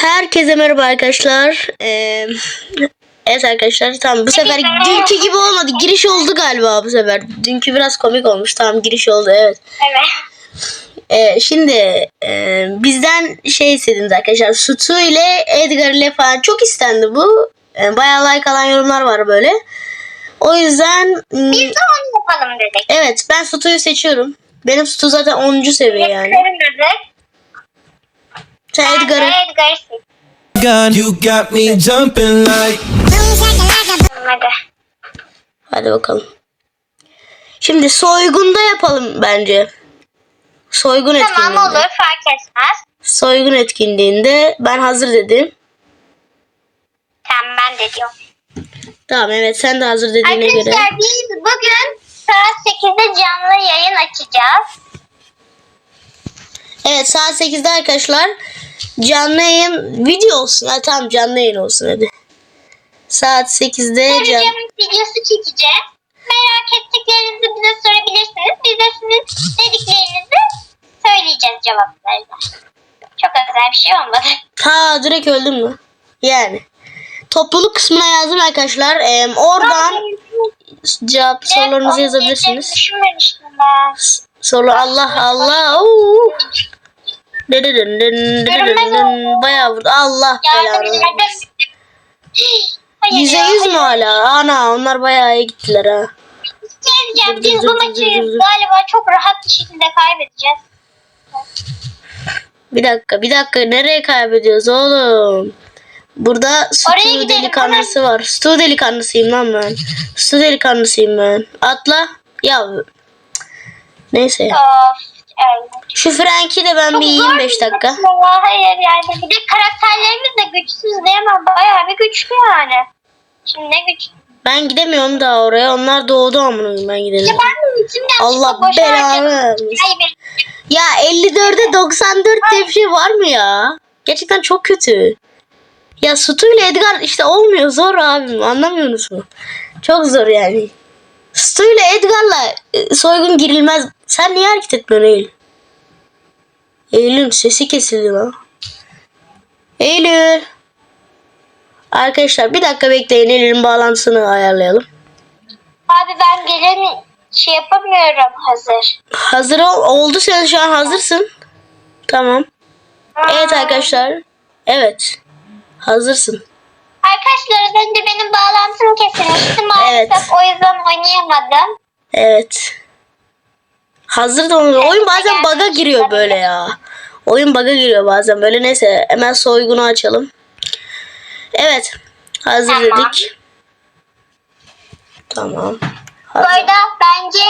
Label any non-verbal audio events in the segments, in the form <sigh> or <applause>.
Herkese merhaba arkadaşlar. Ee, evet arkadaşlar tamam bu sefer dünkü gibi olmadı. Giriş oldu galiba bu sefer. Dünkü biraz komik olmuş. Tamam giriş oldu evet. Evet. Ee, şimdi e, bizden şey istediniz arkadaşlar. Sutu ile Edgar ile falan çok istendi bu. Ee, bayağı like alan yorumlar var böyle. O yüzden Biz de onu yapalım dedik. evet ben Sutu'yu seçiyorum. Benim Sutu zaten 10. seviye yani. Senin dedik. Sen Edgar'ı gun. You got me jumping like. Hadi. Hadi bakalım. Şimdi soygunda yapalım bence. Soygun Tamam etkinliğinde. olur fark etmez. Soygun etkinliğinde ben hazır dedim. Tamam ben de diyorum. Tamam evet sen de hazır dediğine göre. Arkadaşlar biz bugün saat 8'de canlı yayın açacağız. Evet saat 8'de arkadaşlar canlı yayın video olsun. Ha, tamam canlı yayın olsun hadi. Saat 8'de can... Soracağımız videosu çekeceğiz. Merak ettiklerinizi bize sorabilirsiniz. Biz de sizin dediklerinizi söyleyeceğiz cevaplarını. Çok özel bir şey olmadı. Ta direkt öldüm mü? Yani. Topluluk kısmına yazdım arkadaşlar. Ee, oradan cevap sorularınızı yazabilirsiniz. Düşünmemiştim ben. Soru Allah Allah. Oo. Dın dın dın dın. Bayağı vurdu. Allah belanı. Yüze yüz mü hala? Ana onlar bayağı iyi gittiler ha. Diyeceğim, Biz bu maçı galiba çok rahat bir şekilde kaybedeceğiz. Bir dakika bir dakika nereye kaybediyoruz oğlum? Burada Stu delikanlısı var. Stu delikanlısıyım lan ben. Stu delikanlısıyım ben. Atla. Ya neyse. Of. Şu Frank'i de ben Çok bir yiyeyim 5 bir dakika. ya. Hayır yani bir de karakterlerimiz de güçsüz diyemem. Bayağı bir güçlü yani. Şimdi ne güç. Ben gidemiyorum daha oraya. Onlar doğdu amına ben Ya gidelim. ben de içimden Allah belanı. Ya 54'e 94 diye bir şey var mı ya? Gerçekten çok kötü. Ya Sutu ile Edgar işte olmuyor zor abim anlamıyorsunuz mu? Çok zor yani. Stu ile Edgar'la e, soygun girilmez. Sen niye hareket etmiyorsun Eylül? Eylül'ün sesi kesildi lan. Eylül. Arkadaşlar bir dakika bekleyin Eylül'ün bağlantısını ayarlayalım. Abi ben gelen şey yapamıyorum hazır. Hazır ol, oldu sen şu an hazırsın. Tamam. Evet arkadaşlar. Evet. Hazırsın. Arkadaşlar az önce benim bağlantım kesilmişti maalesef. Evet. O yüzden oynayamadım. Evet. Hazır da oluyor. Oyun bazen bug'a giriyor böyle ya. Oyun bug'a giriyor bazen böyle. Neyse hemen soygunu açalım. Evet. Hazır Tamam. dedik. Tamam. Bu Hazır. arada bence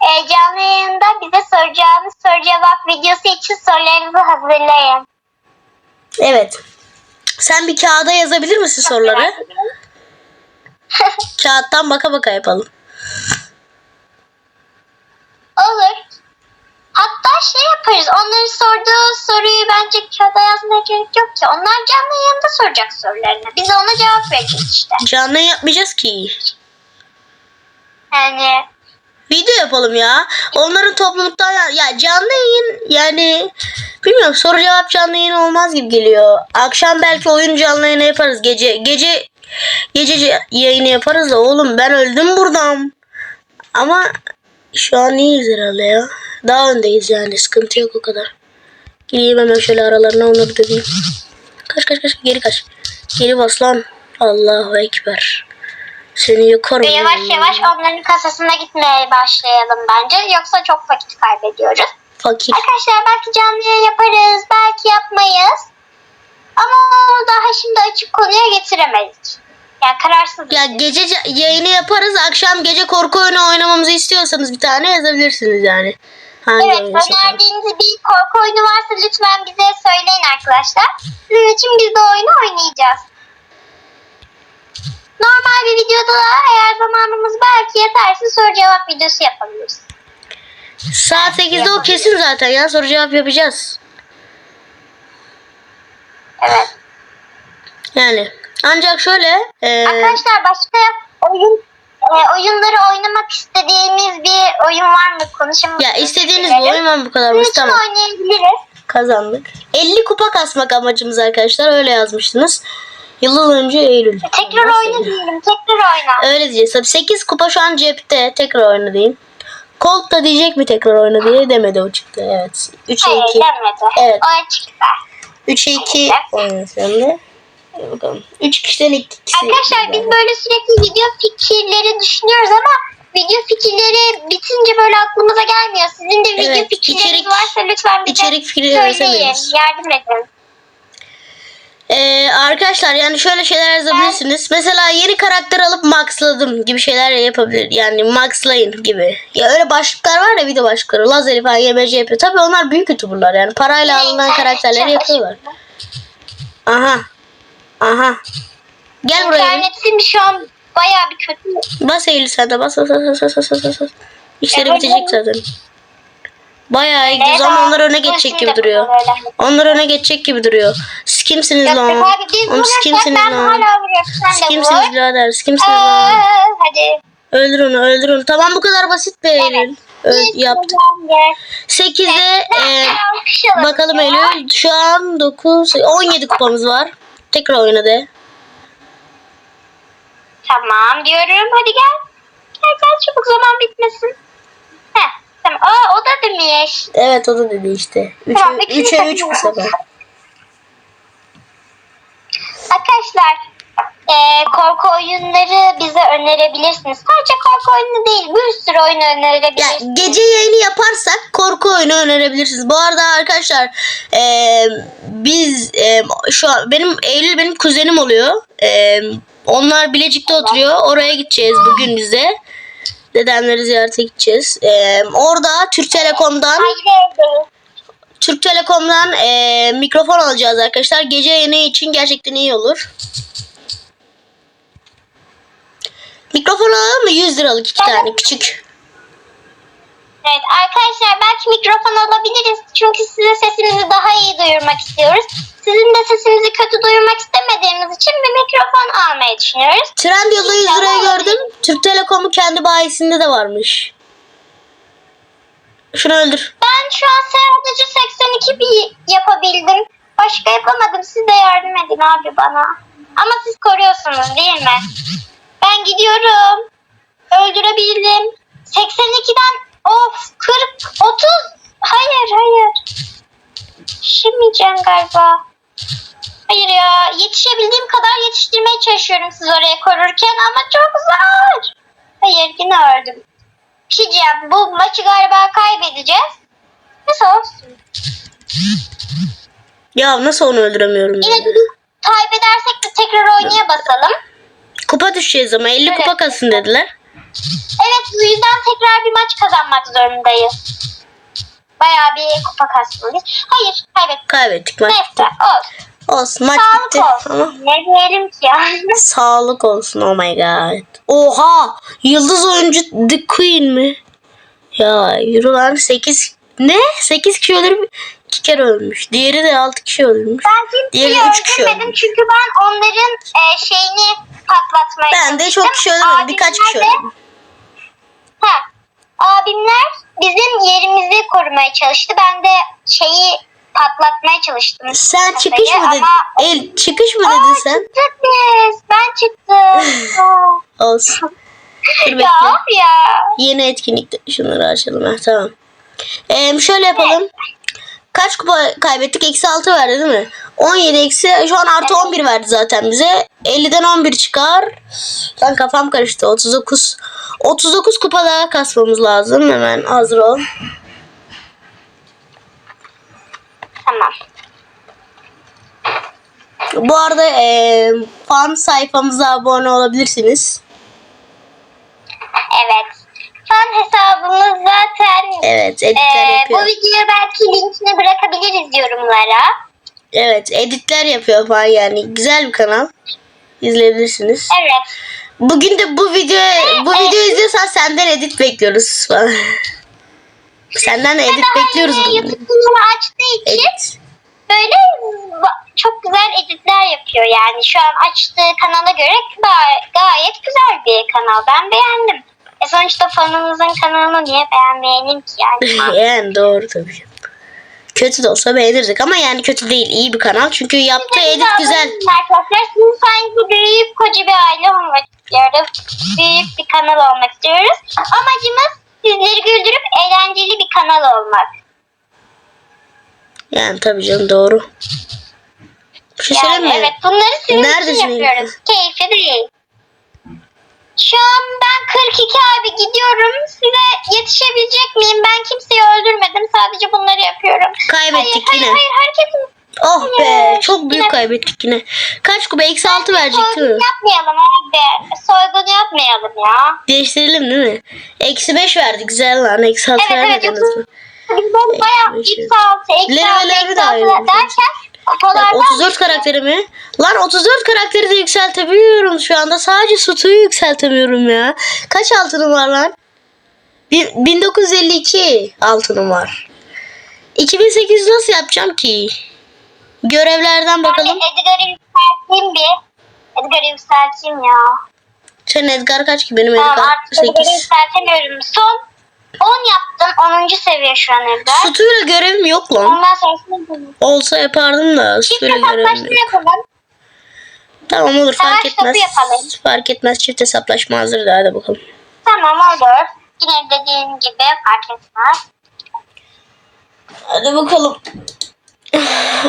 e, canlı yayında bize soracağınız soru cevap videosu için sorularınızı hazırlayın. Evet. Sen bir kağıda yazabilir misin soruları? <laughs> Kağıttan baka baka yapalım. Olur. Hatta şey yaparız. Onların sorduğu soruyu bence kağıda yazmaya gerek yok ki. Onlar canlı yayında soracak sorularını. Biz ona cevap vereceğiz işte. Canlı yapmayacağız ki. Yani Video yapalım ya. Onların topluluktan ya, ya canlı yayın yani bilmiyorum soru cevap canlı yayın olmaz gibi geliyor. Akşam belki oyun canlı yayını yaparız. Gece gece gece ce- yayını yaparız da oğlum ben öldüm buradan. Ama şu an iyiyiz herhalde ya. Daha öndeyiz yani sıkıntı yok o kadar. Gireyim hemen şöyle aralarına onları döveyim. Kaç kaç kaç geri kaç. Geri bas lan. Allahu Ekber. Seni yakarım. ve yavaş yavaş onların kasasına gitmeye başlayalım bence. Yoksa çok vakit kaybediyoruz. Fakir. Arkadaşlar belki canlı yaparız. Belki yapmayız. Ama onu daha şimdi açık konuya getiremedik. Yani kararsız. Ya gece yayını yaparız. Akşam gece korku oyunu oynamamızı istiyorsanız bir tane yazabilirsiniz yani. Hangi Evet önerdiğiniz bir korku oyunu varsa lütfen bize söyleyin arkadaşlar. Sizin için biz de oyunu oynayacağız. Normal bir videoda da eğer zamanımız belki yeterse soru cevap videosu yapabiliriz. Saat 8'de o kesin zaten ya. Soru cevap yapacağız. Evet. Yani. Ancak şöyle. e, Arkadaşlar başka oyun e, oyunları oynamak istediğimiz bir oyun var mı? Konuşalım. ya istediğiniz bir oyun var bu kadar basit tamam. oynayabiliriz. Kazandık. 50 kupa kasmak amacımız arkadaşlar. Öyle yazmıştınız. Yıllar önce Eylül. Tekrar Nasıl oyna diyelim. Tekrar oyna. Öyle diyeceğiz. Tabii 8 kupa şu an cepte. Tekrar oyna diyeyim. Colt da diyecek mi tekrar oyna diye demedi o çıktı. Evet. 3'e Hayır 2. demedi. Evet. O çıktı. 3'e 2 oynuyor sen de. Hadi bakalım. 3 kişiden 2 kişi. Arkadaşlar biz böyle sürekli video fikirleri düşünüyoruz ama video fikirleri bitince böyle aklımıza gelmiyor. Sizin de video Evet, fikirleriniz içerik- varsa lütfen bize içerik fikri söyleyin. Yardım edin. Ee, arkadaşlar yani şöyle şeyler yazabilirsiniz. Mesela yeni karakter alıp maxladım gibi şeyler yapabilir. Yani maxlayın gibi. Ya öyle başlıklar var ya video başlıkları. Lazeri falan YMC yapıyor. Tabii onlar büyük youtuberlar yani. Parayla alınan karakterleri yapıyorlar. Aha. Aha. Gel buraya. İnternetim şu an baya bir kötü. Bas Eylül sen bas bas bas bas bas bas. bas. İşleri ya bitecek zaten. Bayağı iyi gidiyoruz ama onlar öne geçecek gibi duruyor. Onlar öne geçecek gibi duruyor. Siz kimsiniz lan? Oğlum siz kimsiniz lan? Siz kimsiniz birader? Siz lan? Hadi. Öldür onu öldür onu. Tamam bu kadar basit be Eylül. Yaptık. 8'de e, bakalım Eylül. Şu an 9, 17 kupamız var. Tekrar oyna de. Tamam diyorum. Hadi gel. Gel gel çabuk zaman bitmesin. Heh, tamam. Aa o da demiş. Evet o da dedi işte. Tamam, 3'e ikimiz 3 bu sefer. Arkadaşlar eee, korku oyunları bize önerebilirsiniz. Sadece korku oyunu değil bir sürü oyun Ya önerebilirsiniz. gece yayını yaparsak korku oyunu önerebilirsiniz. Bu arada arkadaşlar e, biz e, şu an benim Eylül benim kuzenim oluyor. E, onlar Bilecik'te oturuyor. Oraya gideceğiz bugün bize. Dedemleri ziyarete gideceğiz. E, orada Türk Telekom'dan. Türk Telekom'dan e, mikrofon alacağız arkadaşlar. Gece yayını için gerçekten iyi olur. Mikrofon alalım mı? 100 liralık iki tane küçük. Evet arkadaşlar belki mikrofon alabiliriz. Çünkü size sesimizi daha iyi duyurmak istiyoruz. Sizin de sesinizi kötü duyurmak istemediğimiz için bir mikrofon almayı düşünüyoruz. Trendyol'da 100 liraya gördüm. Türk Telekom'u kendi bayisinde de varmış. Şunu öldür. Ben şu an sadece 82 bir yapabildim. Başka yapamadım. Siz de yardım edin abi bana. Ama siz koruyorsunuz değil mi? Ben gidiyorum. Öldürebildim. 82'den of 40 30 hayır hayır. Yetişemeyeceğim galiba. Hayır ya yetişebildiğim kadar yetiştirmeye çalışıyorum siz oraya korurken ama çok zor. Hayır yine şey diyeceğim, bu maçı galiba kaybedeceğiz. Neyse olsun. Ya nasıl onu öldüremiyorum ya? Yine biz kaybedersek de tekrar oynaya basalım. Kupa düşeceğiz ama 50 kupa Evet. kasın dediler. Evet bu yüzden tekrar bir maç kazanmak zorundayız. Bayağı bir kupa kasmalıyız. Hayır kaybettik. Kaybettik maç. Neyse olsun. Olsun maç Sağlık bitti. olsun. Ama Ne diyelim ki yani. <laughs> <laughs> sağlık olsun oh my god. Oha! Yıldız oyuncu The Queen mi? Ya yürü lan 8 ne? 8 kişi öldürüp 2 kere ölmüş. Diğeri de 6 kişi öldürmüş. Ben kimseyi Diğeri üç kişi öldürmedim öldürmüş. çünkü ben onların e, şeyini patlatmaya Ben de çok kişi öldürmedim. Birkaç kişi öldürdüm. Ha, abimler bizim yerimizi korumaya çalıştı. Ben de şeyi patlatmaya çalıştım. Sen çıkış mı dedin? Ama... El çıkış mı Aa, dedin sen? çıktık biz. Ben çıktım. Aa. <laughs> Olsun. Dur bekle. ya of ya. Yeni etkinlikte şunları açalım. Ha, tamam. Ee, şöyle yapalım. Kaç kupa kaybettik? Eksi 6 verdi değil mi? 17 eksi şu an artı 11 verdi zaten bize. 50'den 11 çıkar. Lan kafam karıştı. 39. 39 kupa daha kasmamız lazım. Hemen hazır ol. Tamam. Bu arada ee, fan sayfamıza abone olabilirsiniz. Evet. Fan hesabımız zaten Evet editler e, bu yapıyor. belki linkini bırakabiliriz yorumlara. Evet editler yapıyor falan yani. Güzel bir kanal. İzleyebilirsiniz. Evet. Bugün de bu video bu Evet. videoyu izliyorsan senden edit bekliyoruz falan. <laughs> Senden edit bekliyoruz bugün. YouTube kanalı açtığı için Edit. böyle çok güzel editler yapıyor yani. Şu an açtığı kanala göre ga- gayet güzel bir kanal. Ben beğendim. E sonuçta fanınızın kanalını niye beğenmeyelim ki yani? <laughs> yani doğru tabii. Kötü de olsa beğenirdik ama yani kötü değil. iyi bir kanal. Çünkü yaptığı edit güzel. Arkadaşlar sizin sanki büyük koca bir aile olmak istiyoruz. Büyük bir kanal olmak istiyoruz. Amacımız sizleri güldürüp eğlenceli bir kanal olmak. Yani tabii canım doğru. Bir şey söyleyeyim Yani mi? evet bunları sizin Neredesin için yapıyoruz. Keyfi değil. Şu an ben 42 abi gidiyorum. Size yetişebilecek miyim? Ben kimseyi öldürmedim. Sadece bunları yapıyorum. Kaybettik hayır, yine. Hayır hayır herkesin Oh be çok büyük yine- kaybettik yine. Kaç kupa? Eksi 6 verecek değil mi? yapmayalım abi. Soygun yapmayalım ya. Değiştirelim değil mi? Eksi 5 verdi güzel lan. Eksi 6 Evet evet. vermediniz yoksa mi? Bizden bayağı beş, eksi altı, eksi altı, eksi altı derken kupalardan 34 karakteri mi? Lan 34 karakteri de yükseltebiliyorum şu anda. Sadece Sutu'yu yükseltemiyorum ya. Kaç altınım var lan? Bir- 1952 altınım var. 2800 nasıl yapacağım ki? Görevlerden bakalım. Edgar'ı yükselteyim bir. Edgar'ı yükselteyim ya. Sen Edgar kaç ki? Benim Tamam Edgar artık Edgar'ı 8. yükseltemiyorum. Son 10 yaptım. 10. seviye şu an Edgar. Sutu'yla görevim yok lan. Ondan sonrasını yapalım. Olsa yapardım da Çift Sutu'yla görevim hesaplaşma yok. yapalım. Tamam olur fark Savaş etmez. topu yapalım. Fark etmez çift hesaplaşma hazır da hadi bakalım. Tamam olur. Yine dediğin gibi fark etmez. Hadi bakalım.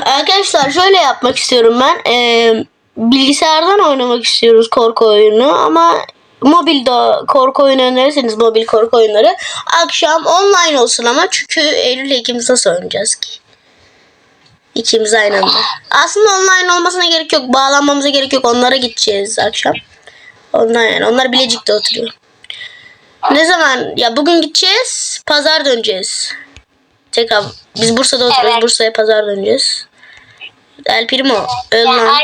Arkadaşlar şöyle yapmak istiyorum ben. Ee, bilgisayardan oynamak istiyoruz korku oyunu ama mobilde korku oyunu önerirseniz mobil korku oyunları akşam online olsun ama çünkü Eylül ikimiz nasıl oynayacağız ki? İkimiz aynı anda. Aslında online olmasına gerek yok. Bağlanmamıza gerek yok. Onlara gideceğiz akşam. Onlar yani. Onlar Bilecik'te oturuyor. Ne zaman? Ya bugün gideceğiz. Pazar döneceğiz. Tekrar biz Bursa'da oturuyoruz. Evet. Bursa'ya pazar döneceğiz. El Primo. Öl lan.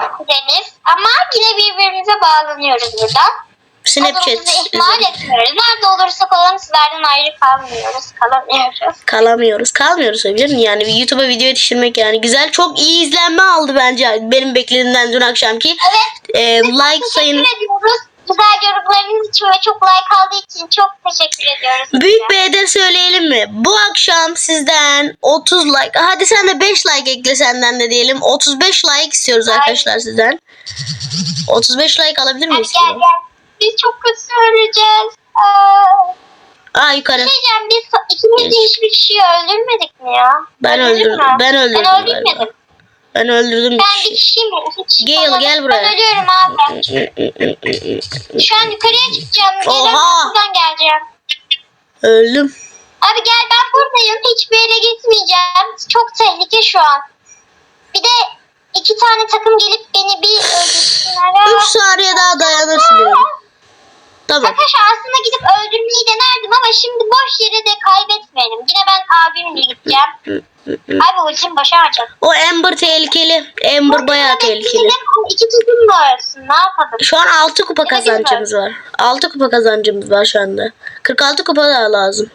Deniz ama yine birbirimize bağlanıyoruz buradan. Snapchat. Adımızı ihmal etmiyoruz. Nerede olursak olalım sizlerden ayrı kalmıyoruz. Kalamıyoruz. Kalamıyoruz. Kalmıyoruz tabii canım. Yani YouTube'a video yetiştirmek yani güzel. Çok iyi izlenme aldı bence. Benim beklediğimden dün akşamki. Evet. Çok like sayın. Ediyoruz. Güzel yorumlarınız için ve çok like aldığı için çok teşekkür ediyoruz. Büyük bir hedef söyleyelim mi? Bu akşam sizden 30 like. Hadi sen de 5 like ekle senden de diyelim. 35 like istiyoruz Ay. arkadaşlar sizden. 35 like alabilir miyiz? gel gel. Biz çok kötü öleceğiz. Aa, Aa bir yukarı. şey diyeceğim. Biz ikimiz de hiçbir kişiyi öldürmedik mi ya? Ben öldürdüm. Ben öldürdüm Ben öldürmedim. Ben öldürdüm bir Ben kişi. Hiç Gel, olmadı. gel buraya. Ben ölüyorum abi. Şu an yukarıya çıkacağım. Oha. buradan geleceğim. Öldüm. Abi gel ben buradayım. Hiçbir yere gitmeyeceğim. Çok tehlike şu an. Bir de iki tane takım gelip beni bir öldürsünler. <laughs> 3 saniye daha dayanırsın diyorum. Tamam. Arkadaşlar aslında gidip öldürmeyi denerdim ama şimdi boş yere de kaybetmeyelim. Yine ben abimle gideceğim. Abi ultim boşa harcadım. O Ember tehlikeli. Ember bayağı tehlikeli. İki takım da ölsün. Ne yapalım? Şu an 6 kupa Evet, kazancımız var. 6 kupa kazancımız var şu anda. 46 kupa daha lazım.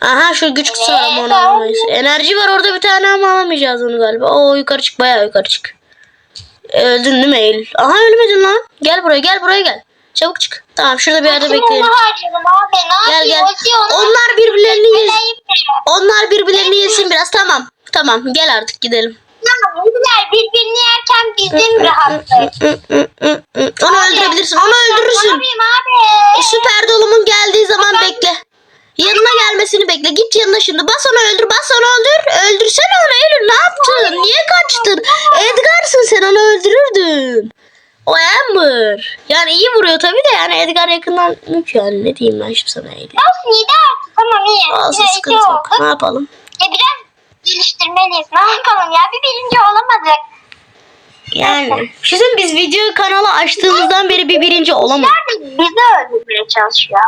Aha şu güç kutusu var ama onu alamayız. Enerji var orada bir tane ama alamayacağız onu galiba. Oo yukarı çık bayağı yukarı çık. Öldün değil mi Eylül? Aha ölmedin lan. Gel buraya gel buraya gel. Çabuk çık. Tamam şurada bir yerde Ultimi bekleyelim. harcadım abi. Ne Gel, yapayım? gel. Onlar birbirlerini Böyle yes- ayıp ya. Onlar birbirlerini yesin biraz. Tamam. Tamam gel artık gidelim. Ya bizler birbirini yerken bizim rahatlık. Onu öldürebilirsin. Onu öldürürsün. Yapayım abi? E, Süper dolumun geldiği zaman bekle. Yanına gelmesini bekle. Git yanına şimdi. Bas onu öldür. Bas onu öldür. Öldürsene onu Eylül. Ne yaptın? Niye kaçtın? Edgar'sın sen onu öldürürdün. O Amber. Yani iyi vuruyor tabii de yani Edgar yakından yok yani. Ne diyeyim ben şimdi sana Eylül. Olsun iyi de artık. Tamam iyi. Olsun iki sıkıntı yok. oldu. Ne yapalım? Ya biraz geliştirmeliyiz. Ne yapalım ya? Bir birinci olamadık. Yani. Şimdi biz video kanalı açtığımızdan beri bir birinci olamadık. Nerede bizi öldürmeye çalışıyor?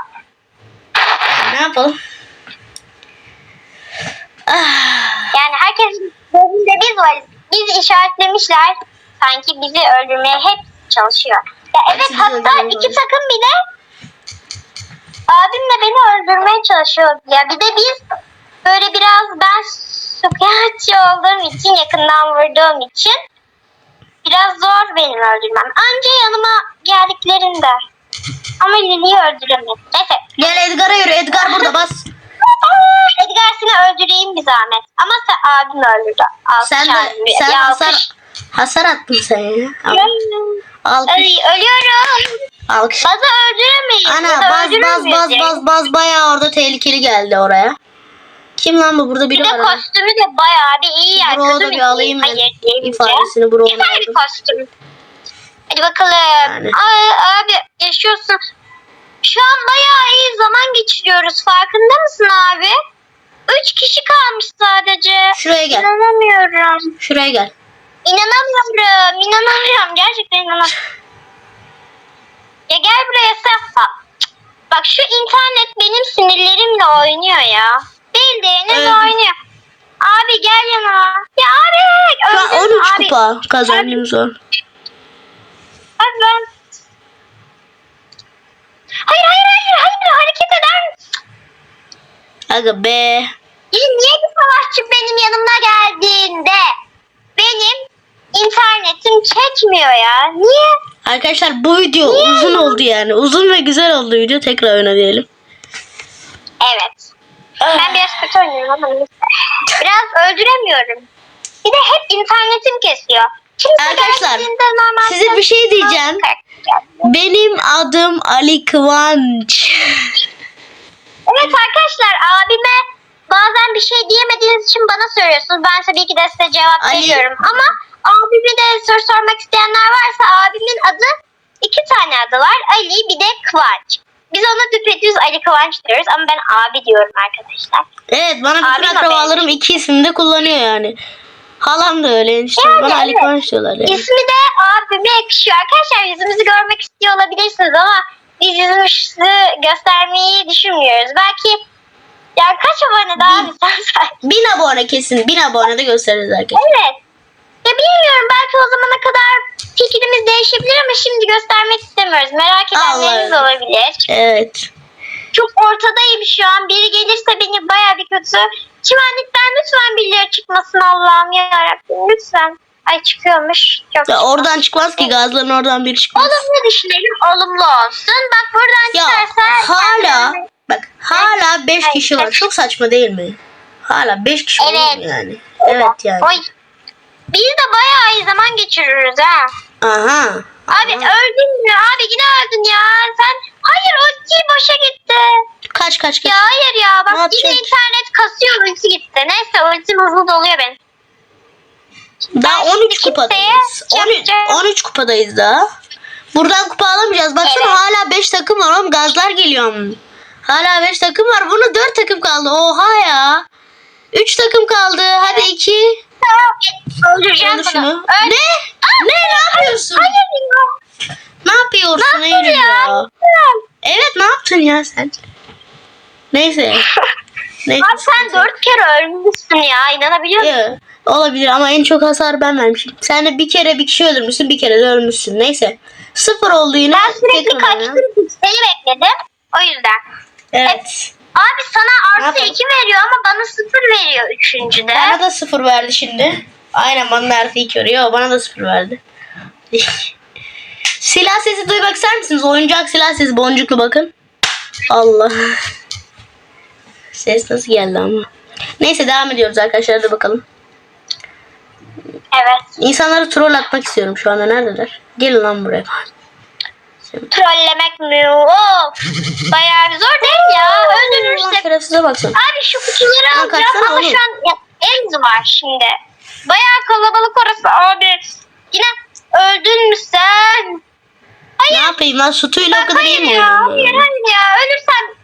Ne yapalım? Ah. Yani herkes gözünde biz varız. Biz işaretlemişler. Sanki bizi öldürmeye hep çalışıyor. Ya evet hatta iki takım bile abimle beni öldürmeye çalışıyor. Ya bir de biz böyle biraz ben şikayetçi olduğum için yakından vurduğum için biraz zor benim öldürmem. Anca yanıma geldiklerinde. Ama Lili'yi öldüremedim. Neyse Gel Edgar'a yürü. Edgar burada bas. <laughs> Edgar seni öldüreyim bir zahmet. Ama sen abim öldürdü. Alkış Sen de abimi. sen Ya, hasar alkış. hasar attın sen ya. Alkış. Ay, ölüyorum. Alkış. Bazı öldüremeyiz. Ana baz baz baz baz baz bayağı orada tehlikeli geldi oraya. Kim lan bu burada biri Bir de var. ha. kostümü de bayağı bir iyi yani. Bro'da Kötü bir alayım ben. Hayır diyemeyeceğim. İfadesini Güzel bir aldım. kostüm. Hadi bakalım. Yani. Ay, abi yaşıyorsun. Şu an bayağı iyi zaman geçiriyoruz. Farkında mısın abi? Üç kişi kalmış sadece. Şuraya gel. İnanamıyorum. Şuraya gel. İnanamıyorum. İnanamıyorum. Gerçekten inanamıyorum. Ya gel buraya sen. Bak, şu internet benim sinirlerimle oynuyor ya. Bildiğiniz Evet. oynuyor. Abi gel yanıma. Ya abi. Mü 13 abi? kupa kazandığımız var. Abi ben... Hayır hayır hayır hayır hareket eder misin? Aga be. Ya niye bir savaşçı benim yanıma geldiğinde internetim çekmiyor ya? Niye? Arkadaşlar bu video uzun oldu yani. Uzun ve güzel oldu video. Tekrar oyna diyelim. Evet. Ben biraz kötü oynuyorum ama neyse. Biraz öldüremiyorum. Bir de hep internetim kesiyor. Kimse Arkadaşlar, geldiğinde normal size bir şey diyeceğim. Benim adım Ali Kıvanç. Evet arkadaşlar abime bazen bir şey diyemediğiniz için bana söylüyorsunuz. Ben tabii ki de size cevap Ali- veriyorum. Ama abime de soru sormak isteyenler varsa abimin adı iki tane adı var. Ali bir de Kıvanç. Biz ona düpedüz Ali Kıvanç diyoruz ama ben abi diyorum arkadaşlar. Evet bana bütün Abim akrabalarım iki isimde de kullanıyor yani. Halam da öyle işte. Yani Bana Ali evet. Kıvanç diyorlar yani. İsmi de abime yakışıyor. Arkadaşlar yüzümüzü görmek istiyor olabilirsiniz ama biz yüzümüzü göstermeyi düşünmüyoruz. Belki yani kaç abone daha bir sen. Bin abone kesin. Bin abone de gösteririz arkadaşlar. Evet. Ya bilmiyorum belki o zamana kadar fikrimiz değişebilir ama şimdi göstermek istemiyoruz. Merak edenleriniz Allah. olabilir. Evet. Çok ortadayım şu an. Biri gelirse beni baya bir kötü. Çimenlikten lütfen birileri çıkmasın Allah'ım yarabbim lütfen. Ay çıkıyormuş. Çok Ya oradan çıkmaz ki gazların oradan bir çıkmaz. Olumlu düşünelim, olumlu olsun. Bak buradan Ya çıkarsa... hala bak hala 5 Ay, kişi var. Çok saçma değil mi? Hala 5 kişi olur Evet. yani? Evet yani. Oy. Biz de bayağı iyi zaman geçiriyoruz ha. Aha. Abi Aha. öldün mü? Abi yine öldün ya. Sen hayır ulti boşa gitti. Kaç kaç kaç. Ya hayır ya Ne bak yine yapacaksın? internet kasıyor ulti gitti. Neyse ultim hızlı doluyor benim. Daha Ben 13 şimdi kupadayız. kimseye 13, yapacağım. 13 kupadayız daha. Buradan kupa alamayacağız. Baksana Evet. hala 5 takım var oğlum. Gazlar geliyor. Hala 5 takım var. Bunu 4 takım kaldı. Oha ya. 3 takım kaldı. Hadi 2. Öldüreceğim Öldür bunu. şunu. Öl- Ne? Ne ne yapıyorsun? Hayır ya. Ne yapıyorsun? Nasıl Hayır ya? ya. Evet ne yaptın ya sen? Neyse. <laughs> Neyse. Abi sen dört kere ölmüşsün ya. İnanabiliyor musun? Evet, olabilir ama en çok hasar ben vermişim. Sen de bir kere bir kişi öldürmüşsün, bir kere de ölmüşsün. Neyse. Sıfır oldu yine. Ben sürekli kaçtım. Seni bekledim. O yüzden. Evet. Abi sana artı yapalım? iki veriyor ama bana sıfır veriyor üçüncüde. Bana da sıfır verdi şimdi. Aynen bana da artı iki veriyor. Bana da sıfır verdi. <laughs> silah sesi duymak ister misiniz? Oyuncak silah sesi boncuklu bakın. Allah. Ses nasıl geldi ama. Neyse devam ediyoruz arkadaşlar hadi bakalım. Evet. İnsanları troll atmak istiyorum şu anda. Neredeler? Gelin lan buraya. Trollemek mi? Of. Bayağı zor değil ya. Öldürürsek. şerefsize baksana. Abi şu kutuları Lan alacağım ama şu an ya, Enz var şimdi. Bayağı kalabalık orası abi. Yine öldün mü sen? Ne yapayım lan sütüyle o Bak kadar iyi hayır mi ya. oynuyorum Hayır böyle? hayır ya. Ölürsem.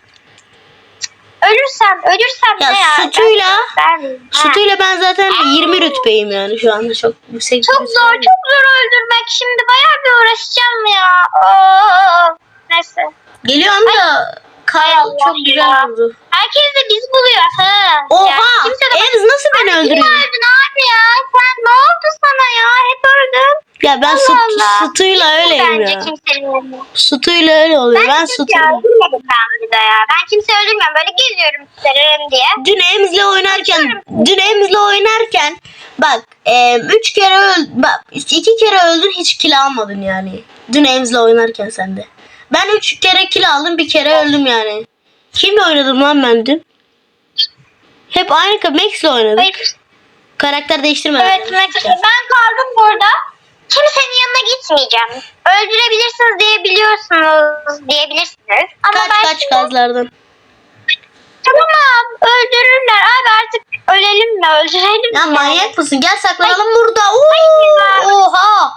Ölürsem. Ölürsem Ya ne ya? sütüyle- Ben-. Sütüyle ben zaten 20 rütbeyim yani şu anda çok yüksek. Çok zor, yok. çok zor öldürmek. Şimdi bayağı bir uğraşacağım ya. Oo. Neyse. Geliyorum da Hay Kyle çok güzel ya. Herkes de bizi buluyor. Ha. Oha! Ya kimse de Ems nasıl beni Hani öldürüyor? Öldün abi ya? Sen ne oldu sana ya? Hep öldün. Ya ben Allah süt, Allah. sütüyle öyleyim Bence ya. kimsenin Sütüyle öyle oluyor. Ben, Ben, sütüyle. ben bir de ya. Ben kimse öldürmüyorum. Böyle geziyorum isterim diye. Dün Ems'le oynarken, dün Ems'le oynarken bak e, üç kere öl, bak iki kere öldün hiç kill almadın yani. Dün Ems'le oynarken sen de. Ben üç kere kill aldım bir kere öldüm yani. Kimle oynadım lan ben dün? Hep aynı Max'le oynadık. Hayır. Karakter değiştirmeden. Evet Max, ben kaldım burada. Kimsenin yanına gitmeyeceğim. Öldürebilirsiniz diyebiliyorsunuz diyebilirsiniz. Ama Kaç ben kaç gazlardan. Tamam öldürürler. Abi artık ölelim mi öldürelim Ya mi? manyak mısın? Gel saklanalım burada. Oo, oha.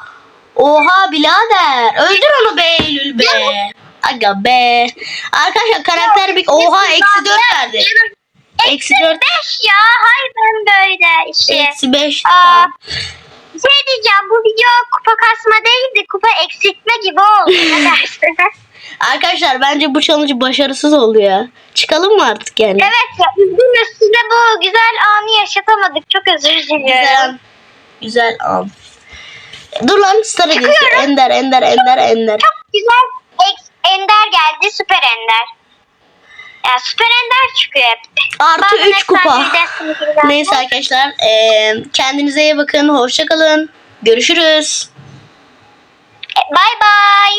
Oha birader. Öldür onu be Eylül be. Aga be. Arkadaşlar karakter bir oha eksi 4 verdi. Eksi 4 Beş ya. Hayır ben böyle işi. eksi 5. Aa, şey diyeceğim. Bu video kupa kasma değil de kupa eksiltme gibi oldu. Ne <laughs> dersiniz? Arkadaşlar bence bu challenge başarısız oldu ya. Çıkalım mı artık yani? evet ya üzgünüz. Size bu güzel anı yaşatamadık. Çok özür diliyorum. Güzel. Güzel an. Dur lan Star Hediyesi. Çıkıyorum. Ender, Ender, Ender, Ender. Çok güzel ex- Ender geldi süper Ender. Ya süper Ender çıkıyor hep. Artı Bazen 3 kupa. Neyse arkadaşlar e, kendinize iyi bakın. Hoşçakalın. Görüşürüz. Bay bay.